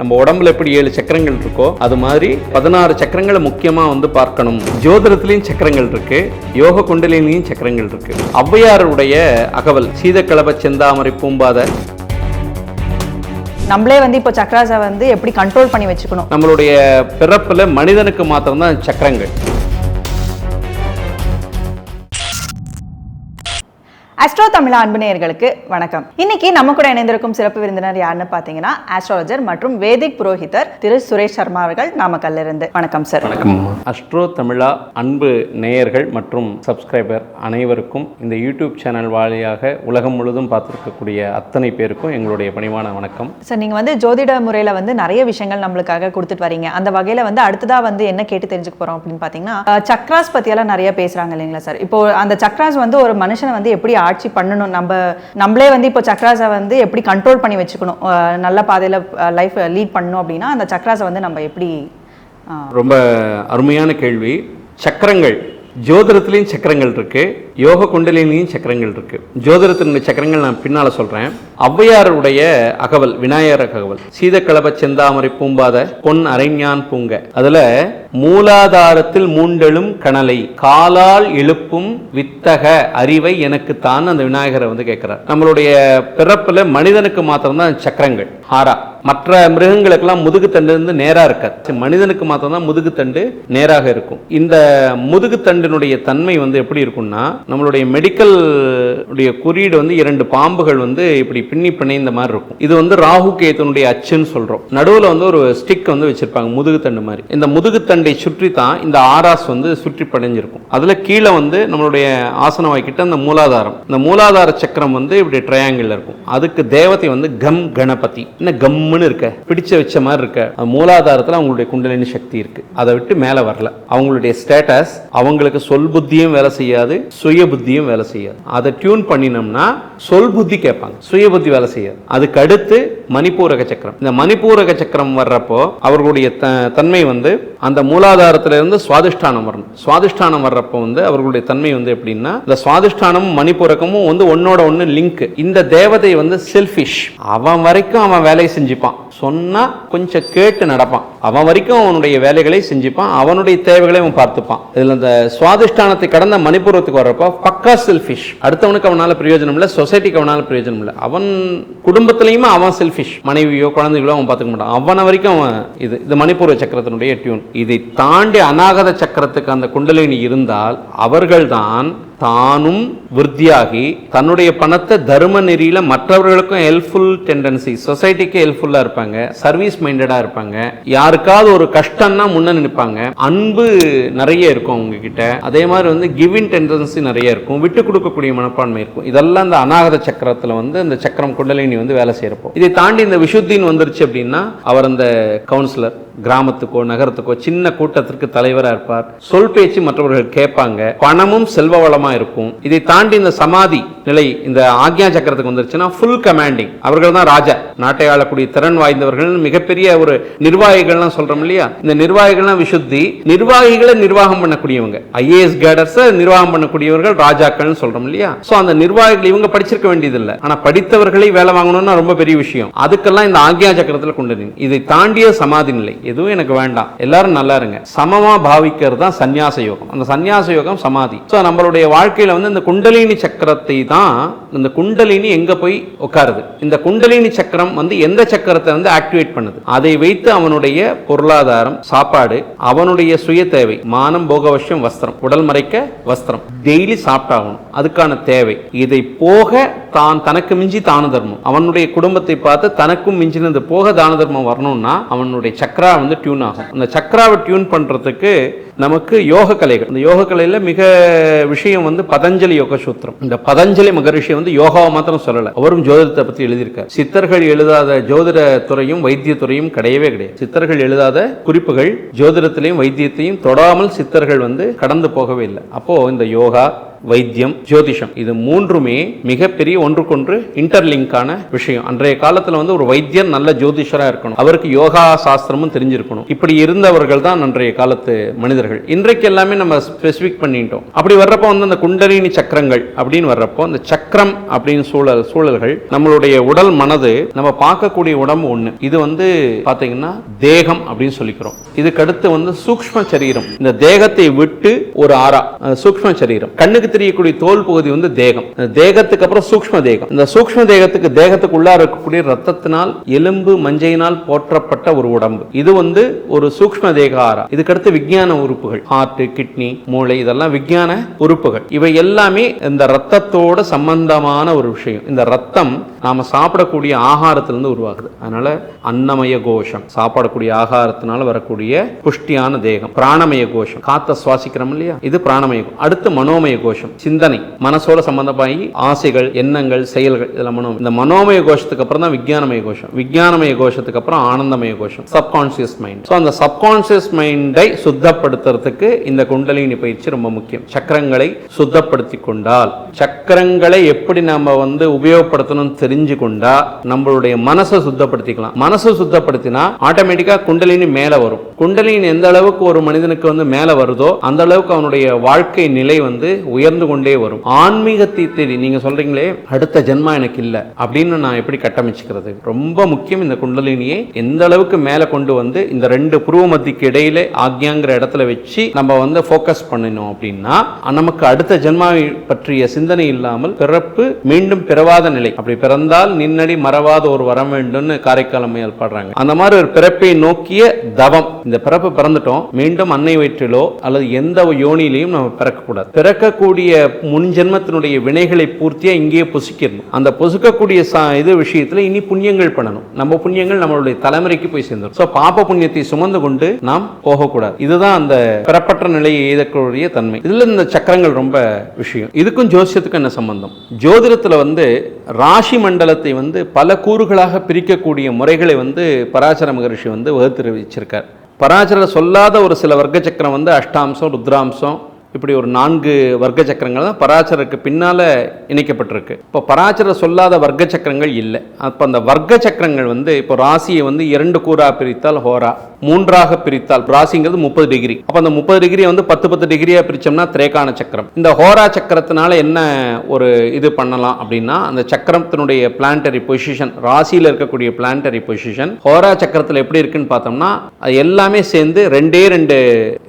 நம்ம உடம்புல எப்படி ஏழு சக்கரங்கள் இருக்கோ அது மாதிரி பதினாறு சக்கரங்களை முக்கியமா வந்து பார்க்கணும். ஜோதிடத்திலையும் சக்கரங்கள் இருக்கு யோக குண்டலிலையும் சக்கரங்கள் இருக்கு. ஔவையாருடைய அகவல் சீதக்கலப செந்தாமரை பூம்பாத. நம்மளே வந்து இப்போ சக்ராஸை வந்து எப்படி கண்ட்ரோல் பண்ணி வச்சுக்கணும்? நம்மளுடைய பிறப்புல மனிதனுக்கு மாத்திரம்தான் சக்கரங்கள். ஆஸ்ட்ரோ தமிழா அன்பு நேயர்களுக்கு வணக்கம். இன்னைக்கு நம்ம கூட இணைந்திருக்கும் சிறப்பு விருந்தினர் யாருன்னு பார்த்தீங்கன்னா ஆஸ்ட்ராலஜர் மற்றும் வேதிக் புரோஹிதர் திரு சுரேஷ் சர்மா அவர்கள் நாமக்கல்ல இருந்து வணக்கம் சார் வணக்கம். அஸ்ட்ரோ தமிழா அன்பு நேயர்கள் மற்றும் சப்ஸ்கிரைபர் அனைவருக்கும் இந்த யூடியூப் சேனல் வழியாக உலகம் முழுதும் பார்த்துருக்கக்கூடிய அத்தனை பேருக்கும் எங்களுடைய பணிவான வணக்கம். சார் நீங்கள் வந்து ஜோதிட முறையில் வந்து நிறைய விஷயங்கள் நம்மளுக்காக கொடுத்துட்டு வரீங்க. அந்த வகையில் வந்து அடுத்ததாக வந்து என்ன கேட்டு தெரிஞ்சுக்க போகிறோம் அப்படின்னு பார்த்தீங்கன்னா அஹ், சக்ராஸ் பற்றியெல்லாம் நிறைய பேசுகிறாங்க இல்லைங்களா சார் இப்போ அந்த சக்ராஸ் வந்து ஒரு மனுஷனை வந்து எப்படி ஆட்சி பண்ணணும். நம்ம நம்மளே வந்து இப்போ சக்ராஸை வந்து எப்படி கண்ட்ரோல் பண்ணி வச்சுக்கணும். நல்ல பாதையில் லைஃப் லீட் பண்ணணும் அப்படின்னா அந்த சக்ராஸை வந்து நம்ம எப்படி ரொம்ப அருமையான கேள்வி. சக்கரங்கள். ஜோதிடத்துலேயும் சக்கரங்கள் இருக்குது யோக குண்டலிலையும் சக்கரங்கள் இருக்கு. ஜோதிடத்தினுடைய சக்கரங்கள் நான் பின்னால சொல்றேன். ஔவையாருடைய அகவல் விநாயகர் அகவல். சீதக்கலப செந்தாமரை பூம்பாத பொன் அரைஞான் பூங்க. அதுல மூலாதாரத்தில் மூண்டெழும் கணலை காலால் எழுப்பும் வித்தக அறிவை எனக்கு தான் அந்த விநாயகரை வந்து கேட்கிறார். நம்மளுடைய பிறப்புல மனிதனுக்கு மாத்திரம்தான் சக்கரங்கள் ஹாரா. மற்ற மிருகங்களுக்கெல்லாம் முதுகுத்தண்டு வந்து நேராக இருக்காது. மனிதனுக்கு மாத்திரம்தான் முதுகுத்தண்டு நேராக இருக்கும். இந்த முதுகுத்தண்டினுடைய தன்மை வந்து எப்படி இருக்கும்னா நம்மளுடைய மெடிக்கல் உடைய குறியீடு வந்து இரண்டு பாம்புகள் வந்து இப்படி பின்னி பிணைந்த மாதிரி இருக்கும். இது வந்து ராகு கேத்தனுடைய அச்சுன்னு சொல்றோம். நடுவில் வந்து ஒரு ஸ்டிக் வந்து வச்சிருப்பாங்க முதுகுத்தண்டு மாதிரி. இந்த முதுகுத்தண்டை சுற்றி தான் இந்த ஆராஸ் வந்து சுற்றி படைஞ்சிருக்கும் அதுல கீழே வந்து நம்மளுடைய ஆசன வாய்க்கிட்ட அந்த மூலாதாரம். இந்த மூலாதார சக்கரம் வந்து இப்படி ட்ரையாங்கிள் இருக்கும். அதுக்கு தேவதை வந்து கம் கணபதி. என்ன கம்முன்னு இருக்க? பிடிச்ச வச்ச மாதிரி இருக்க. மூலாதாரத்தில் அவங்களுடைய குண்டலினி சக்தி இருக்கு. அதை விட்டு மேலே வரல. அவங்களுடைய ஸ்டேட்டஸ் அவங்களுக்கு சொல் புத்தியும் வேலை செய்யாது சுய புத்தியும் வேலை செய்யாது. அதை டியூன் பண்ணினோம்னா சொல் புத்தி கேட்பாங்க. சுய புத்தி வேலை செய்யாது. அதுக்கு அடுத்து மணிப்பூரக சக்கரம். இந்த மணிப்பூரக சக்கரம் வர்றப்போ அவர்களுடைய தன்மை வந்து அந்த மூலாதாரத்துல இருந்து சுவாதிஷ்டானம் வரணும். சுவாதிஷ்டானம் வர்றப்போ வந்து அவர்களுடைய தன்மை வந்து எப்படின்னா இந்த சுவாதிஷ்டானமும் மணிப்பூரகமும் வந்து ஒன்னோட ஒன்று லிங்க் இந்த தேவதை வந்து செல்ஃபிஷ் அவன் வரைக்கும் அவன் வேலையை செஞ்சுப்பான். சொன்னா கொஞ்சம் கேட்டு நடப்பான். அவன் வரைக்கும் அவனுடைய வேலைகளை செஞ்சுப்பான். அவனுடைய தேவைகளை அவன் பார்த்துப்பான். இதுல இந்த சுவாதிஷ்டானத்தை கடந்த மணிப்பூரத்துக்கு வர்றப்போ பக்கா செல்ஃபிஷ் அடுத்தவனுக்கு அவனால பிரயோஜனம் இல்லை சொசைட்டிக்கு அவனால பிரயோஜனம் இல்லை. அவன் குடும்பத்திலையுமே அவன் செல்ஃபிஷ் மனைவியோ குழந்தைகளோ அவன் பார்த்துக்க மாட்டான். அவனை வரைக்கும் அவன் இது இது மணிப்பூர்வ சக்கரத்தினுடைய டியூன் இதை தாண்டி அநாகத சக்கரத்துக்கு அந்த குண்டலினி இருந்தால் அவர்கள்தான் தானும் விருத்தியாகி தன்னுடைய பணத்தை தர்ம நெறியில மற்றவர்களுக்கும் ஹெல்ப்ஃபுல் டெண்டன்சி சொசைட்டிக்கு ஹெல்ப்ஃபுல்லா இருப்பாங்க சர்வீஸ் மைண்டடா இருப்பாங்க. யாருக்காவது ஒரு கஷ்டம்னா முன்ன நிற்பாங்க அன்பு நிறைய இருக்கும் அவங்க கிட்ட அதே மாதிரி வந்து கிவின் டெண்டன்சி நிறைய இருக்கும். விட்டு கொடுக்கக்கூடிய மனப்பான்மை இருக்கும். இதெல்லாம் இந்த அநாகத சக்கரத்துல வந்து இந்த சக்கரம் குண்டலினி வந்து வேலை செய்யறப்போ. இதை தாண்டி இந்த விஷுத்தின் வந்துருச்சு அப்படின்னா அவர் அந்த கவுன்சிலர் கிராமத்துக்கோ நகரத்துக்கோ சின்ன கூட்டத்திற்கு தலைவரா இருப்பார். சொல் பேச்சு மற்றவர்கள் கேட்பாங்க. பணமும் செல்வ வளமா இருக்கும். இதை தாண்டி இந்த சமாதி நிலை இந்த ஆக்ஞா சக்கரத்துக்கு வந்துருச்சுன்னா ஃபுல் கமாண்டிங் அவர்கள் தான் ராஜா நாட்டை ஆளக்கூடிய திறன் வாய்ந்தவர்கள் மிகப்பெரிய ஒரு நிர்வாகிகள்லாம் சொல்றோம் இல்லையா? இந்த நிர்வாகிகள்லாம் விசுத்தி நிர்வாகிகளை நிர்வாகம் பண்ணக்கூடியவங்க. ஐஏஎஸ் கேடர்ஸ் நிர்வாகம் பண்ணக்கூடியவர்கள் ராஜாக்கள்னு சொல்றோம் இல்லையா? சோ அந்த நிர்வாகிகள் இவங்க படிச்சிருக்க வேண்டியது ஆனால் ஆனா படித்தவர்களை வேலை வாங்கணும்னா ரொம்ப பெரிய விஷயம். அதுக்கெல்லாம் இந்த ஆக்யா சக்கரத்தில் கொண்டு வரீங்க. இதை தாண்டிய சமாதி நிலை. எதுவும் எனக்கு வேண்டாம். எல்லாரும் நல்லா இருங்க. சமமா பாவிக்கிறது தான் சந்நியாச யோகம். அந்த சந்நியாச யோகம் சமாதி. சோ நம்மளுடைய வாழ்க்கையில வந்து இந்த குண்டலினி சக்கரத்தை தான் இந்த குண்டலினி எங்க போய் உட்காருது? இந்த குண்டலினி சக்கரம் சக்கரம் வந்து எந்த சக்கரத்தை வந்து ஆக்டிவேட் பண்ணுது? அதை வைத்து அவனுடைய பொருளாதாரம் சாப்பாடு அவனுடைய சுய தேவை. மானம் போகவசியம் வஸ்திரம். உடல் மறைக்க வஸ்திரம். டெய்லி சாப்பிட்டாகணும். அதுக்கான தேவை. இதை போக தான் தனக்கு மிஞ்சி தான தர்மம். அவனுடைய குடும்பத்தை பார்த்து தனக்கும் மிஞ்சினது போக தான தர்மம் வரணும்னா அவனுடைய சக்கரா வந்து டியூன் ஆகும். அந்த சக்கராவை டியூன் பண்றதுக்கு நமக்கு யோக கலைகள். இந்த யோக கலையில மிக விஷயம் வந்து பதஞ்சலி யோக சூத்திரம் இந்த பதஞ்சலி மகரிஷி வந்து யோகாவை மாத்திரம் சொல்லல. அவரும் ஜோதிடத்தை பத்தி எழுதியிருக்கார். சித்தர்கள் எழுதாத ஜோதிட துறையும் வைத்தியத்துறையும் கிடையவே கிடையாது. சித்தர்கள் எழுதாத குறிப்புகள் ஜோதிடத்திலையும் வைத்தியத்தையும் தொடாமல் சித்தர்கள் வந்து கடந்து போகவே இல்லை. அப்போ இந்த யோகா வைத்தியம் ஜோதிஷம். இது மூன்றுமே மிகப்பெரிய ஒன்றுக்கொன்று இன்டர்லிங்கான விஷயம். அன்றைய காலத்துல வந்து ஒரு வைத்தியர் நல்ல ஜோதிஷரா இருக்கணும். அவருக்கு யோகா சாஸ்திரமும் தெரிஞ்சிருக்கணும். இப்படி இருந்தவர்கள் தான் அன்றைய காலத்து மனிதர்கள். இன்றைக்கு எல்லாமே நம்ம ஸ்பெசிஃபிக் பண்ணிட்டோம். அப்படி வர்றப்போ வந்து அந்த குண்டலினி சக்கரங்கள் அப்படின்னு வர்றப்போ அந்த சக்கரம் அப்படின்னு சூழல் சூழல்கள் நம்மளுடைய உடல் மனது நம்ம பார்க்கக்கூடிய உடம்பு ஒண்ணு. இது வந்து பார்த்தீங்கன்னா தேகம் அப்படின்னு சொல்லிக்கிறோம். இதுக்கு அடுத்து வந்து சூக்ஷ்ம சரீரம். இந்த தேகத்தை விட்டு ஒரு ஆறா சூக்ம சூக்ஷ்ம சரீரம். கண்ணுக்கு தெரியக்கூடிய தோல் பகுதி வந்து தேகம். தேகத்துக்கு அப்புறம் சூக்ம தேகம். இந்த சூக்ம தேகத்துக்கு தேகத்துக்குள்ளா இருக்கக்கூடிய ரத்தத்தினால் எலும்பு மஞ்சையினால் போற்றப்பட்ட ஒரு உடம்பு. இது வந்து ஒரு சூக்ஷ்ம தேக ஆறா இதுக்கு அடுத்து விஞ்ஞான உறுப்புகள். ஹார்ட் கிட்னி மூளை இதெல்லாம் விஞ்ஞான உறுப்புகள். இவை எல்லாமே இந்த ரத்தத்தோட சம்பந்தமான ஒரு விஷயம். இந்த ரத்தம் நாம சாப்பிடக்கூடிய ஆகாரத்திலிருந்து உருவாகுது. அதனால அன்னமய கோஷம். சாப்பிடக்கூடிய ஆகாரத்தினால வரக்கூடிய புஷ்டியான தேகம். பிராணமய கோஷம். காத்த சுவாசிக்கிறோம் இல்லையா? இது பிராணமய அடுத்து மனோமய கோஷம். சிந்தனை மனசோட சம்பந்தமாகி ஆசைகள் எண்ணங்கள் செயல்கள் இதெல்லாம் மனோ இந்த மனோமய கோஷத்துக்கு அப்புறம் தான் விஞ்ஞானமய கோஷம். விஜயானமய கோஷத்துக்கு அப்புறம் ஆனந்தமய கோஷம். சப்கான்சியஸ் மைண்ட் ஸோ அந்த சப்கான்சியஸ் மைண்டை சுத்தப்படுத்துறதுக்கு இந்த குண்டலினி பயிற்சி ரொம்ப முக்கியம். சக்கரங்களை சுத்தப்படுத்தி கொண்டால் சக்கரங்களை எப்படி நாம வந்து உபயோகப்படுத்தணும்னு தெரிஞ்சு கொண்டா நம்மளுடைய மனசை சுத்தப்படுத்திக்கலாம். மனசை சுத்தப்படுத்தினா ஆட்டோமேட்டிக்கா குண்டலினி மேல வரும். குண்டலினி எந்த அளவுக்கு ஒரு மனிதனுக்கு வந்து மேல வருதோ அந்த அளவுக்கு அவனுடைய வாழ்க்கை நிலை வந்து உயர் உயர்ந்து கொண்டே வரும். ஆன்மீகத்தை தேடி நீங்க சொல்றீங்களே அடுத்த ஜென்மா எனக்கு இல்ல அப்படின்னு நான் எப்படி கட்டமைச்சுக்கிறது? ரொம்ப முக்கியம் இந்த குண்டலினியை. எந்த அளவுக்கு மேல கொண்டு வந்து இந்த ரெண்டு புருவ மத்திக்கு இடையில ஆக்யாங்கிற இடத்துல வச்சு நம்ம வந்து ஃபோக்கஸ் பண்ணினோம் அப்படின்னா நமக்கு அடுத்த ஜென்மாவை பற்றிய சிந்தனை இல்லாமல் பிறப்பு மீண்டும் பிறவாத நிலை. அப்படி பிறந்தால் நின்னடி மறவாத ஒரு வரம் வேண்டும்னு காரைக்கால் அம்மையால் பாடுறாங்க. அந்த மாதிரி ஒரு பிறப்பை நோக்கிய தவம். இந்த பிறப்பு பிறந்துட்டோம். மீண்டும் அன்னை வயிற்றிலோ அல்லது எந்த யோனிலையும் நம்ம பிறக்கக்கூடாது. பிறக்கக்கூடிய முன் ஜென்மத்தினுடைய வினைகளை பூர்த்தியா இங்கேயே பொசிக்கணும் அந்த பொசுக்கக்கூடிய சா- இது விஷயத்துல இனி புண்ணியங்கள் பண்ணணும். நம்ம புண்ணியங்கள் நம்மளுடைய தலைமுறைக்கு போய் சேர்ந்துடும் ஸோ பாப புண்ணியத்தை சுமந்து கொண்டு நாம் போகக்கூடாது. இதுதான் அந்த பிறப்பற்ற நிலையை எய்தக்கூடிய தன்மை. இதுல இந்த சக்கரங்கள் ரொம்ப விஷயம். இதுக்கும் ஜோசியத்துக்கும் என்ன சம்பந்தம்? ஜோதிடத்துல வந்து ராசி மண்டலத்தை வந்து பல கூறுகளாக பிரிக்கக்கூடிய முறைகளை வந்து பராசர மகரிஷி வந்து வகுத்து வச்சிருக்கார். பராசர சொல்லாத ஒரு சில வர்க்க சக்கரம் வந்து அஷ்டாம்சம் ருத்ராம்சம் இப்படி ஒரு நான்கு வர்க்க சக்கரங்கள் தான் பராசரருக்கு பின்னால் இணைக்கப்பட்டிருக்கு. இப்போ பராசரர் சொல்லாத வர்க்க சக்கரங்கள் இல்லை. அப்போ அந்த வர்க்க சக்கரங்கள் வந்து இப்போ ராசியை வந்து இரண்டு கூறா பிரித்தால் ஹோரா மூன்றாக பிரித்தால் ராசிங்கிறது முப்பது டிகிரி. அப்போ அந்த முப்பது டிகிரியை வந்து பத்து பத்து டிகிரியாக பிரித்தோம்னா திரேக்கான சக்கரம். இந்த ஹோரா சக்கரத்தினால என்ன ஒரு இது பண்ணலாம் அப்படின்னா அந்த சக்கரத்தினுடைய பிளான்டரி பொசிஷன் ராசியில் இருக்கக்கூடிய பிளான்டரி பொசிஷன் ஹோரா சக்கரத்தில் எப்படி இருக்குன்னு பார்த்தோம்னா அது எல்லாமே சேர்ந்து ரெண்டே ரெண்டு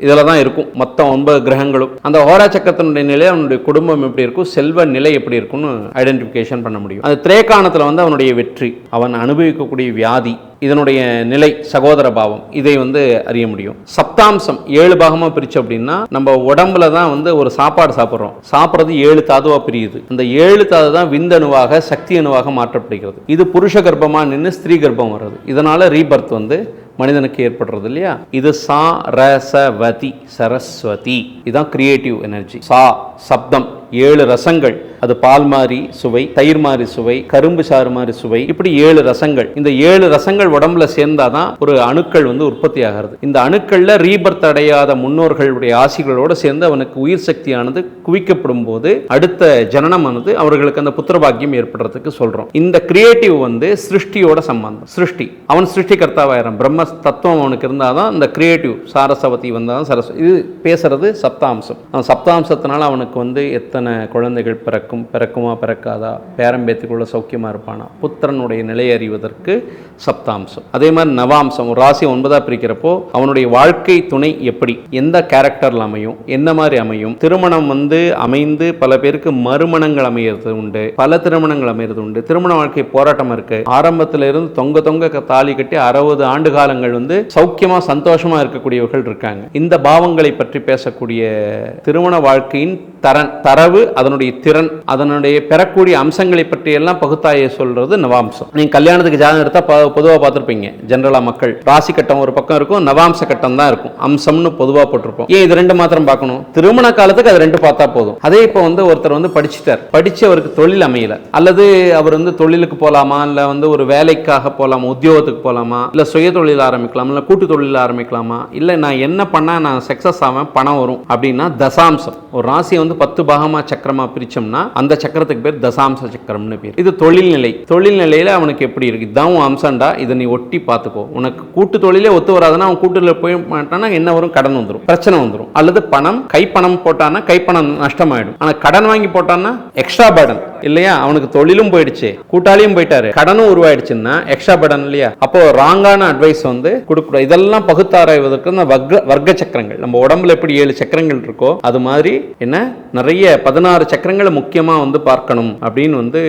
இதில் தான் இருக்கும். மொத்தம் ஒன்பது கிரகங்களும். அந்த ஹோரா சக்கரத்தினுடைய நிலை அவனுடைய குடும்பம் எப்படி இருக்கும் செல்வ நிலை எப்படி இருக்கும்னு ஐடென்டிஃபிகேஷன் பண்ண முடியும். அது திரேக்கானத்தில் வந்து அவனுடைய வெற்றி அவன் அனுபவிக்கக்கூடிய வியாதி இதனுடைய நிலை சகோதர பாவம் இதை வந்து அறிய முடியும். சப்தாம்சம் ஏழு பாகமாக பிரிச்சு அப்படின்னா நம்ம உடம்புல தான் வந்து ஒரு சாப்பாடு சாப்பிட்றோம். சாப்பிட்றது ஏழு தாதுவாக பிரியுது. அந்த ஏழு தாது தான் விந்தணுவாக சக்தி அணுவாக மாற்றப்படுகிறது. இது புருஷ கர்ப்பமாக நின்று ஸ்திரீ கர்ப்பம் வர்றது. இதனால ரீபர்த் வந்து மனிதனுக்கு ஏற்படுறது இல்லையா? இது சா ரசவதி சரஸ்வதி. இதுதான் கிரியேட்டிவ் எனர்ஜி சா சப்தம் ஏழு ரசங்கள். அது பால் மாதிரி சுவை தயிர் மாதிரி சுவை கரும்பு சாறு மாதிரி சுவை இப்படி ஏழு ரசங்கள். இந்த ஏழு ரசங்கள் உடம்புல சேர்ந்தாதான் ஒரு அணுக்கள் வந்து உற்பத்தி ஆகிறது. இந்த அணுக்கள்ல ரீபர்த் அடையாத முன்னோர்களுடைய ஆசிகளோடு சேர்ந்து அவனுக்கு உயிர் சக்தியானது குவிக்கப்படும் போது அடுத்த ஜனனமானது அவர்களுக்கு அந்த புத்திரபாக்கியம் ஏற்படுறதுக்கு சொல்றோம். இந்த கிரியேட்டிவ் வந்து சிருஷ்டியோட சம்பந்தம். சிருஷ்டி. அவன் சிருஷ்டிகர்த்தாவாயிரம். பிரம்ம தத்துவம் அவனுக்கு இருந்தாதான் இந்த கிரியேட்டிவ் சாரசவதி வந்தாதான் சரஸ்வதி இது பேசுறது சப்தாம்சம். சப்தாம்சத்தினால அவனுக்கு வந்து எத்தனை குழந்தைகள் பிறக்கும் பிறக்குமா பிறக்காதா? பேரம்பேத்துக்குள்ள சௌக்கியமாக இருப்பானா? புத்திரனுடைய நிலை அறிவதற்கு சப்தாம்சம். அதே மாதிரி நவாம்சம் ஒரு ராசி ஒன்பதாக பிரிக்கிறப்போ அவனுடைய வாழ்க்கை துணை எப்படி? எந்த கேரக்டரில் அமையும்? என்ன மாதிரி அமையும்? திருமணம் வந்து அமைந்து பல பேருக்கு மறுமணங்கள் அமையிறது உண்டு. பல திருமணங்கள் அமையிறது உண்டு. திருமண வாழ்க்கை போராட்டம் இருக்கு. ஆரம்பத்துல இருந்து தொங்க தொங்க தாலி கட்டி அறுபது ஆண்டு காலங்கள் வந்து சௌக்கியமா சந்தோஷமா இருக்கக்கூடியவர்கள் இருக்காங்க. இந்த பாவங்களை பற்றி பேசக்கூடிய திருமண வாழ்க்கையின் தரன் தரவு அதனுடைய திறன் அதனுடைய பெறக்கூடிய அம்சங்களை பற்றி எல்லாம் பகுத்தாய சொல்றது நவாம்சம். நீங்க கல்யாணத்துக்கு ஜாதகம் எடுத்தா பொதுவாக பார்த்துருப்பீங்க. ஜென்ரலா மக்கள். ராசி கட்டம் ஒரு பக்கம் இருக்கும் நவாம்ச கட்டம் தான் இருக்கும். அம்சம்னு பொதுவா போட்டிருப்போம். ஏன் இது ரெண்டு மாத்திரம் பார்க்கணும்? திருமண காலத்துக்கு அது ரெண்டு பார்த்தா போதும். அதே இப்போ வந்து ஒருத்தர் வந்து படிச்சுட்டார். படிச்சு அவருக்கு தொழில் அமையல. அல்லது அவர் வந்து தொழிலுக்கு போலாமா? இல்ல வந்து ஒரு வேலைக்காக போலாமா? உத்தியோகத்துக்கு போலாமா? இல்ல சுய தொழில் ஆரம்பிக்கலாம்? இல்ல கூட்டு தொழில் ஆரம்பிக்கலாமா? இல்ல நான் என்ன பண்ணா நான் சக்சஸ் ஆவேன்? பணம் வரும். அப்படின்னா தசாம்சம். ஒரு ராசியை வந்து பத்து பாகமா பாகமா சக்கரமா பிரிச்சோம்னா அந்த சக்கரத்துக்கு பேர் தசாம்ச சக்கரம்னு பேர். இது தொழில்நிலை. நிலை அவனுக்கு எப்படி இருக்கு? இதான் அம்சம்டா. இதை நீ ஒட்டி பார்த்துக்கோ. உனக்கு கூட்டு தொழிலே ஒத்து வராதுன்னா அவன் கூட்டுல போய் மாட்டானா என்ன வரும்? கடன் வந்துடும் பிரச்சனை வந்துடும் அல்லது பணம் கைப்பணம் போட்டானா கைப்பணம் நஷ்டமாயிடும். ஆனால் கடன் வாங்கி போட்டான்னா எக்ஸ்ட்ரா பர்டன் இல்லையா? அவனுக்கு தொழிலும் போயிடுச்சு. கூட்டாளியும் போயிட்டாரு. கடனும் உருவாயிடுச்சுன்னா எக்ஸ்ட்ரா பர்டன் இல்லையா? அப்போ ராங்கான அட்வைஸ் வந்து கொடுக்கூடாது இதெல்லாம் பகுத்தாராய்வதற்கு இந்த வர்க்க வர்க்க சக்கரங்கள். நம்ம உடம்புல எப்படி ஏழு சக்கரங்கள் இருக்கோ அது மாதிரி என்ன? நிறைய பதினாறு சக்கரங்களை முக்கிய முக்கியமாக வந்து பார்க்கணும் அப்படின்னு வந்து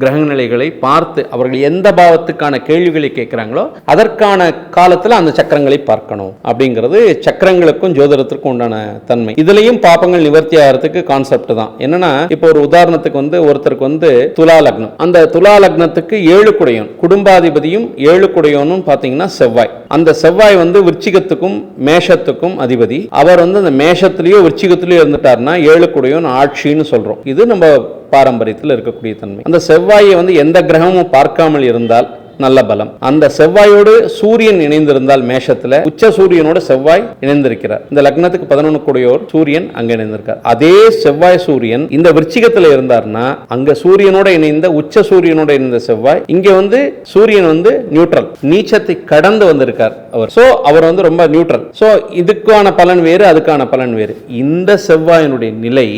கிரக நிலைகளை பார்த்து அவர்கள் எந்த பாவத்துக்கான கேள்விகளை கேட்குறாங்களோ அதற்கான காலத்துல அந்த சக்கரங்களை பார்க்கணும் அப்படிங்கிறது சக்கரங்களுக்கும் ஜோதிடத்திற்கும் உண்டான தன்மை. இதுலயும் பாப்பங்கள் நிவர்த்தி ஆகிறதுக்கு கான்செப்ட் தான். என்னன்னா இப்போ ஒரு உதாரணத்துக்கு வந்து ஒருத்தருக்கு வந்து துலா லக்னம். அந்த துலா லக்னத்துக்கு ஏழு குடையோன். குடும்பாதிபதியும் ஏழு குடையோனும் பார்த்தீங்கன்னா செவ்வாய். அந்த செவ்வாய் வந்து விருச்சிகத்துக்கும் மேஷத்துக்கும் அதிபதி. அவர் வந்து அந்த மேஷத்திலேயோ விருச்சிகத்திலேயோ இருந்துட்டாருன்னா ஏழு குடையோன் ஆட்சின்னு சொல்றோம். இது நம்ம பாரம்பரியத்தில் இருக்கக்கூடிய தன்மை. அந்த செவ்வாயை வந்து எந்த கிரகமும் பார்க்காமல் இருந்தால் நல்ல பலம். அந்த செவ்வாயோடு சூரியன் இணைந்திருந்தால் மேஷத்துல உச்ச சூரியனோட செவ்வாய் இணைந்திருக்கிறார். இந்த லக்னத்துக்கு பதினொன்று கூடியோர் சூரியன் அங்க இணைந்திருக்கார். அதே செவ்வாய் சூரியன் இந்த விருச்சிகத்துல இருந்தார்னா அங்க சூரியனோட இணைந்த உச்ச சூரியனோட இணைந்த செவ்வாய் இங்க வந்து சூரியன் வந்து நியூட்ரல் நீச்சத்தை கடந்து வந்திருக்கார் அவர். சோ அவர் வந்து ரொம்ப நியூட்ரல் சோ இதுக்கான பலன் வேறு அதுக்கான பலன் வேறு. இந்த செவ்வாயினுடைய நிலை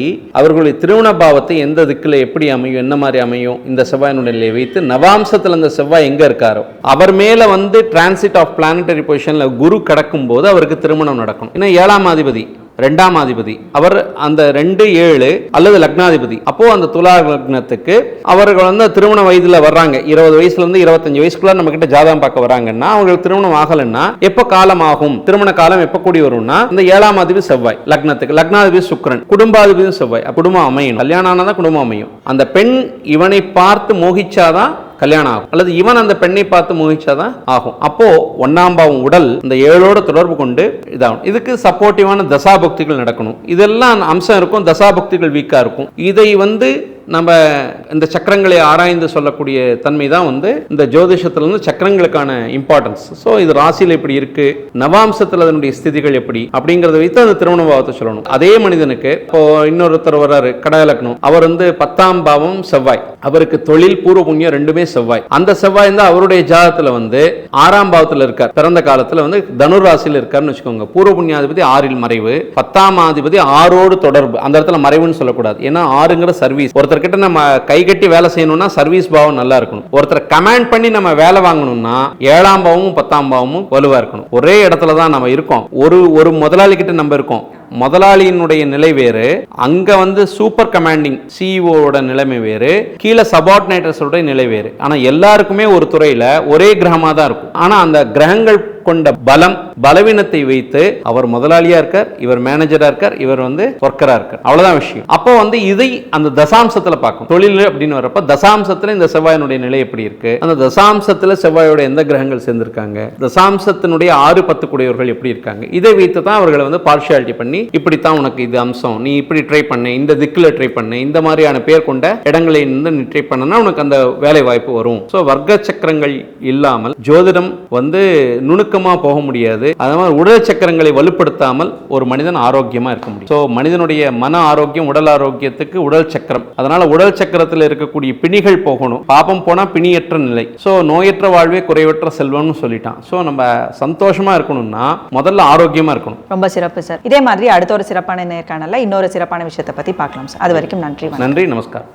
அவர்களுடைய திருமண பாவத்தை எந்த திக்குல எப்படி அமையும் என்ன மாதிரி அமையும் இந்த செவ்வாயினுடைய நிலையை வைத்து நவாம்சத்தில் அந்த செவ்வாய் எங்க இருக்காரோ. அவர் மேல வந்து டிரான்சிட் ஆஃப் பிளானட்டரி பொசிஷனில் குரு கடக்கும் போது அவருக்கு திருமணம் நடக்கும் ஏன்னா ஏழாம் அதிபதி ரெண்டாம் அதிபதி அவர் அந்த ரெண்டு ஏழு அல்லது லக்னாதிபதி அப்போ அந்த துலா லக்னத்துக்கு அவர்கள் வந்து திருமண வயதுல வர்றாங்க. இருபது வயசுல இருந்து இருபத்தஞ்சு வயசுக்குள்ள நம்ம கிட்ட ஜாதகம் பார்க்க வராங்கன்னா அவங்களுக்கு திருமணம் ஆகலைன்னா எப்ப காலம் ஆகும்? திருமண காலம் எப்ப கூடி வரும்னா இந்த ஏழாம் அதிபதி செவ்வாய் லக்னத்துக்கு லக்னாதிபதி சுக்ரன் குடும்பாதிபதி செவ்வாய் குடும்பம் அமையணும். கல்யாணம் ஆனாதான் குடும்பம் அமையும். அந்த பெண் இவனை பார்த்து மோகிச்சாதான் கல்யாணம் ஆகும். அல்லது இவன் அந்த பெண்ணை பார்த்து மோகிச்சாதான் ஆகும். அப்போ ஒன்னாம் பாவம் உடல் இந்த ஏழோட தொடர்பு கொண்டு இதாகும். இதுக்கு சப்போர்ட்டிவான தசாபக்திகள் நடக்கணும். இதெல்லாம் அம்சம் இருக்கும். தசாபக்திகள் வீக்கா இருக்கும். இதை வந்து நம்ம இந்த சக்கரங்களை ஆராய்ந்து சொல்லக்கூடிய தன்மை தான் வந்து இந்த ஜோதிஷத்தில் சக்கரங்களுக்கான இம்பார்ட்டன்ஸ் ஸோ இது ராசியில் எப்படி இருக்கு நவாம்சத்தில் அதனுடைய ஸ்திதிகள் எப்படி அப்படிங்கிறத வைத்து அந்த திருமண பாவத்தை சொல்லணும். அதே மனிதனுக்கு இப்போ இன்னொருத்தர் வர்றாரு கடகலக்னம் அவர் வந்து பத்தாம் பாவம் செவ்வாய். அவருக்கு தொழில் பூர்வ புண்ணியம் ரெண்டுமே செவ்வாய். அந்த செவ்வாய் தான் அவருடைய ஜாதத்தில் வந்து ஆறாம் பாவத்துல இருக்கார். பிறந்த காலத்துல வந்து தனு ராசியில் இருக்காருன்னு வச்சுக்கோங்க. பூர்வ புண்ணியாதிபதி ஆறில் மறைவு பத்தாம் ஆதிபதி ஆறோடு தொடர்பு. அந்த இடத்துல மறைவுன்னு சொல்லக்கூடாது. ஏன்னா ஆறுங்கிற சர்வீஸ் ஒருத்தர்கிட்ட நம்ம கை கட்டி வேலை செய்யணும்னா சர்வீஸ் பாவம் நல்லா இருக்கணும். ஒருத்தரை கமாண்ட் பண்ணி நம்ம வேலை வாங்கணும்னா ஏழாம் பாவமும் பத்தாம் பாவமும் வலுவாக இருக்கணும். ஒரே இடத்துல தான் நம்ம இருக்கோம். ஒரு ஒரு முதலாளி கிட்ட நம்ம இருக்கோம். முதலாளியினுடைய நிலை வேறு அங்க வந்து சூப்பர் கமாண்டிங் சிஇஓட நிலைமை வேறு கீழே சபார்டினேட்டர்ஸோட நிலை வேறு. ஆனா எல்லாருக்குமே ஒரு துறையில ஒரே கிரகமாக தான் இருக்கும். ஆனா அந்த கிரகங்கள் கொண்ட பலம் பலவீனத்தை வைத்து அவர் முதலாளியா இருக்கார் இவர் மேனேஜரா இருக்கார் இவர் வந்து ஒர்க்கரா இருக்கார். அவ்வளவுதான் விஷயம். அப்போ வந்து இதை அந்த தசாம்சத்துல பார்க்கும் தொழில் அப்படின்னு வரப்ப தசாம்சத்துல இந்த செவ்வாயினுடைய நிலை எப்படி இருக்கு? அந்த தசாம்சத்துல செவ்வாயோட எந்த கிரகங்கள் சேர்ந்திருக்காங்க? தசாம்சத்தினுடைய ஆறு பத்து குடையவர்கள் எப்படி இருக்காங்க? இதை வைத்து தான் அவர்களை வந்து பார்ஷியாலிட்டி பண்ணி இப்படித்தான் உனக்கு இது அம்சம். நீ இப்படி ட்ரை பண்ண இந்த திக்கில் ட்ரை பண்ண இந்த மாதிரியான பேர் கொண்ட இடங்களை இருந்து நீ ட்ரை பண்ணனா உனக்கு அந்த வேலை வாய்ப்பு வரும். ஸோ வர்க்க சக்கரங்கள் இல்லாமல் ஜோதிடம் வந்து நுணுக்கமாக போக முடியாது. அது மாதிரி உடல் சக்கரங்களை வலுப்படுத்தாமல் ஒரு மனிதன் ஆரோக்கியமாக இருக்க முடியும். ஸோ மனிதனுடைய மன ஆரோக்கியம் உடல் ஆரோக்கியத்துக்கு உடல் சக்கரம். அதனால உடல் சக்கரத்தில் இருக்கக்கூடிய பிணிகள் போகணும். பாபம் போனால் பிணியற்ற நிலை. ஸோ நோயற்ற வாழ்வே குறைவற்ற செல்வம்னு சொல்லிட்டான். ஸோ நம்ம சந்தோஷமாக இருக்கணும்னா முதல்ல ஆரோக்கியமாக இருக்கணும். ரொம்ப சிறப்பு சார் இதே மாதிரி அடுத்த ஒரு சிறப்பான நேர்காணல்ல இன்னொரு சிறப்பான விஷயத்தை பத்தி பார்க்கலாம் சார் அது வரைக்கும் நன்றி நன்றி நமஸ்காரம்